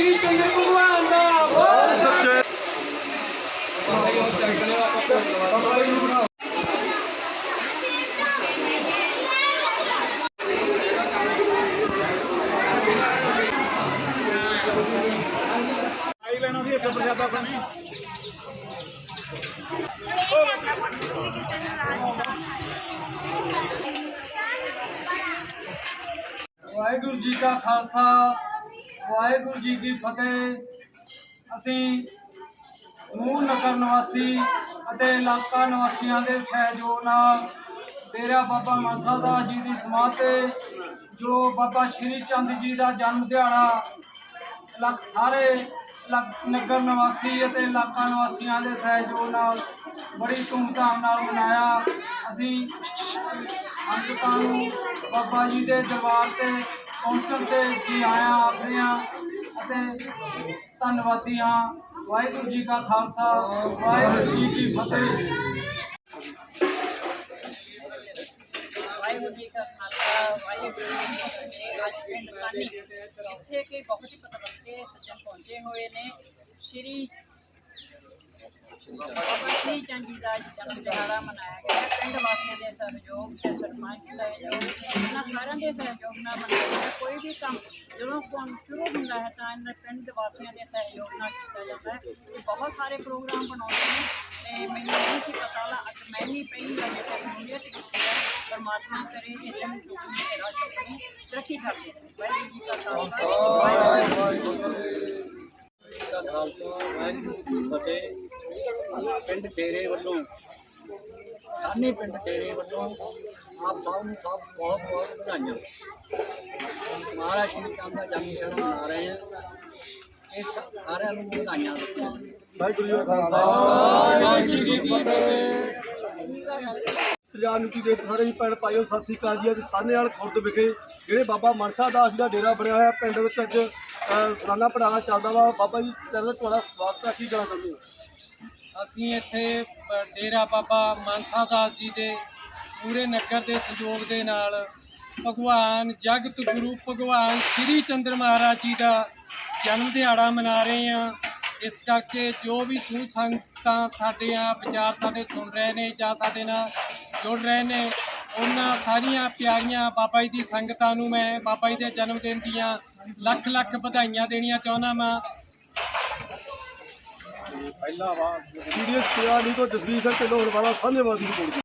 ਚੰਦਰ ਭਗਵਾਨ ਦਾ ਬੋਲ ਸੱਚੇ। ਆਈ ਲੈਣਾ ਸੀ ਇੱਕ ਪ੍ਰਸ਼ਾਦਾ ਪਾਣੀ ਵਾਹਿਗੁਰੂ ਜੀ ਕਾ ਖਾਲਸਾ। ਵਾਹਿਗੁਰੂ ਜੀ ਕੀ ਫਤਿਹ। ਅਸੀਂ ਸਮੂਹ ਨਗਰ ਨਿਵਾਸੀ ਅਤੇ ਇਲਾਕਾ ਨਿਵਾਸੀਆਂ ਦੇ ਸਹਿਯੋਗ ਨਾਲ ਡੇਰਾ ਬਾਬਾ ਮਨਸਾ ਦਾ ਜੀ ਦੀ ਸਮਾਧ ਤੇ, ਜੋ ਬਾਬਾ ਸ਼੍ਰੀ ਚੰਦ ਜੀ ਦਾ ਜਨਮ ਦਿਹਾੜਾ ਲੱਖ ਸਾਰੇ ਨਗਰ ਨਿਵਾਸੀ ਅਤੇ ਇਲਾਕਾ ਨਿਵਾਸੀਆਂ ਦੇ ਸਹਿਯੋਗ ਨਾਲ ਬੜੀ ਧੂਮਧਾਮ ਨਾਲ ਮਨਾਇਆ। ਅਸੀਂ ਸੰਗਤਾਂ ਨੂੰ ਬਾਬਾ ਜੀ ਦੇ ਦਰਬਾਰ ਤੇ ਪਹੁੰਚਣ ਤੇ ਜੀ ਆਇਆਂ ਆਖਦੇ ਹਾਂ ਅਤੇ ਧੰਨਵਾਦੀ ਹਾਂ। ਵਾਹਿਗੁਰੂ ਜੀ ਕਾ ਖਾਲਸਾ, ਵਾਹਿਗੁਰੂ ਜੀ ਕੀ ਫਤਿਹ। ਵਾਹਿਗੁਰੂ ਜੀ ਕਾ ਖਾਲਸਾ, ਵਾਹਿਗੁਰੂ ਜੀ ਕੀ ਫਤਿਹ। ਅੱਜ ਪਿੰਡ ਸਾਨੀ, ਜਿੱਥੇ ਕਿ ਬਹੁਤ ਹੀ ਪਤਵੰਤੇ ਸੱਜਣ ਪਹੁੰਚੇ ਹੋਏ ਨੇ। ਸ਼੍ਰੀ ਬਾਬਾ ਸ਼੍ਰੀ ਚੰਦ ਜੀ ਦਾ ਜਨਮ ਦਿਹਾੜਾ ਮਨਾਇਆ ਗਿਆ ਹੈ। ਪਿੰਡ ਵਾਸੀਆਂ ਦੇ ਸਹਿਯੋਗ ਤੇ ਸਰਪੰਚ ਸਹਿਯੋਗ ਇਹਨਾਂ ਸਾਰਿਆਂ ਦੇ ਸਹਿਯੋਗ ਨਾਲ ਮਨਾਇਆ ਗਿਆ ਹੈ। ਕੋਈ ਵੀ ਕੰਮ ਜਦੋਂ ਕੰਮ ਸ਼ੁਰੂ ਹੁੰਦਾ ਹੈ ਤਾਂ ਇਹਨਾਂ ਪਿੰਡ ਵਾਸੀਆਂ ਦੇ ਸਹਿਯੋਗ ਨਾਲ ਕੀਤਾ ਜਾਂਦਾ ਹੈ ਤੇ ਬਹੁਤ ਸਾਰੇ ਪ੍ਰੋਗਰਾਮ ਬਣਾਉਂਦੇ ਨੇ ਤੇ ਮੈਨੂੰ ਨਹੀਂ ਸੀ ਪਤਾ ਲਾ ਅੱਜ ਮੈਂ ਹੀ ਪਹਿਲੀ ਵਾਰ ਇਹ ਸ਼ਮੂਲੀਅਤ ਕੀਤੀ ਹੈ ਪਰਮਾਤਮਾ ਕਰੇ, ਇਹ ਦਿਨ ਦੁੱਖ ਮੇਰਾ ਆਪਣੀ ਤਰੱਕੀ ਕਰਦੇ ਰਹੇ। ਵਾਹਿਗੁਰੂ ਜੀ ਕਾ ਖਾਲਸਾ ਵਾਹਿਗੁਰੂ ਦਾ ਖਾਲਸਾ ਵਾਹਿਗੁਰੂ ਜੀ ਕੀ ਫਤਿਹ ਪਿੰਡ ਡੇਰੇ ਵੱਲੋਂ ਸਾਨੇ ਪਿੰਡ ਡੇਰੇ ਵੱਲੋਂ ਆਪ ਸਭ ਨੂੰ ਸਭ ਬਹੁਤ ਬਹੁਤ ਵਧਾਈਆਂ। ਮਹਾਰਾਜ ਸ਼੍ਰੀ ਚੰਦ ਦਾ ਜਨਮ ਦਿਹਾੜਾ ਮਨਾ ਰਹੇ ਹਾਂ। ਇਹ ਸਾਰਿਆਂ ਨੂੰ ਵਧਾਈਆਂ। ਦਿੱਤੀਆਂ ਵਾਹਿਗੁਰੂ ਜੀ ਕਾ ਖਾਲਸਾ। ਪੰਜਾਬ ਨਿੱਕੀ ਦੇ ਸਾਰੇ ਹੀ ਪਿੰਡ ਪਾਇਓ ਸਤਿ ਸ੍ਰੀ ਅਕਾਲ ਜੀ। ਅੱਜ ਸਾਨੇਵਾਲ ਖੁਰਦ ਵਿਖੇ ਜਿਹੜੇ ਬਾਬਾ ਮਨਸਾ ਦਾਸ ਜੀ ਦਾ ਡੇਰਾ ਬਣਿਆ ਹੋਇਆ ਪਿੰਡ ਵਿੱਚ ਅੱਜ ਅ, ਸਾਲਾਨਾ ਪੜਾਅ ਚੱਲਦਾ ਵਾ। ਬਾਬਾ ਜੀ ਚਰਨ ਤੁਹਾਡਾ ਸਵਾਗਤ ਹੈ। ਕੀ ਕਹਿਣਾ ਚਾਹੁੰਦੇ ਹੋ? ਅਸੀਂ ਇੱਥੇ ਡੇਰਾ ਬਾਬਾ ਮਾਨਸਾ ਦਾਸ ਜੀ ਦੇ ਪੂਰੇ ਨਗਰ ਦੇ ਸਹਿਯੋਗ ਦੇ ਨਾਲ ਭਗਵਾਨ ਜਗਤ ਗੁਰੂ ਭਗਵਾਨ ਸ੍ਰੀ ਚੰਦਰ ਮਹਾਰਾਜ ਜੀ ਦਾ ਜਨਮ ਦਿਹਾੜਾ ਮਨਾ ਰਹੇ ਹਾਂ। ਇਸ ਕਰਕੇ ਜੋ ਵੀ ਸੂ ਸੰਗਤਾਂ ਸਾਡੇ ਆ ਵਿਚਾਰ ਸਾਡੇ ਸੁਣ ਰਹੇ ਨੇ ਜਾਂ ਸਾਡੇ ਨਾਲ ਜੁੜ ਰਹੇ ਨੇ, ਉਹਨਾਂ ਸਾਰੀਆਂ ਪਿਆਰੀਆਂ ਬਾਬਾ ਜੀ ਦੀ ਸੰਗਤਾਂ ਨੂੰ ਮੈਂ ਬਾਬਾ ਜੀ ਦੇ ਜਨਮ ਦਿਨ ਦੀਆਂ ਲੱਖ ਲੱਖ ਵਧਾਈਆਂ ਦੇਣੀਆਂ ਚਾਹੁੰਦਾ ਹਾਂ ਪਹਿਲਾ ਵਾ। ਵੀਡੀਓ ਸੇਵਾ ਤੋਂ ਜਸਵੀਰ ਸਿੰਘ ਢਿੱਲੋਂ ਵਾਲਾ ਸਾਹਮਣੇ ਦੀ ਰਿਪੋਰਟ।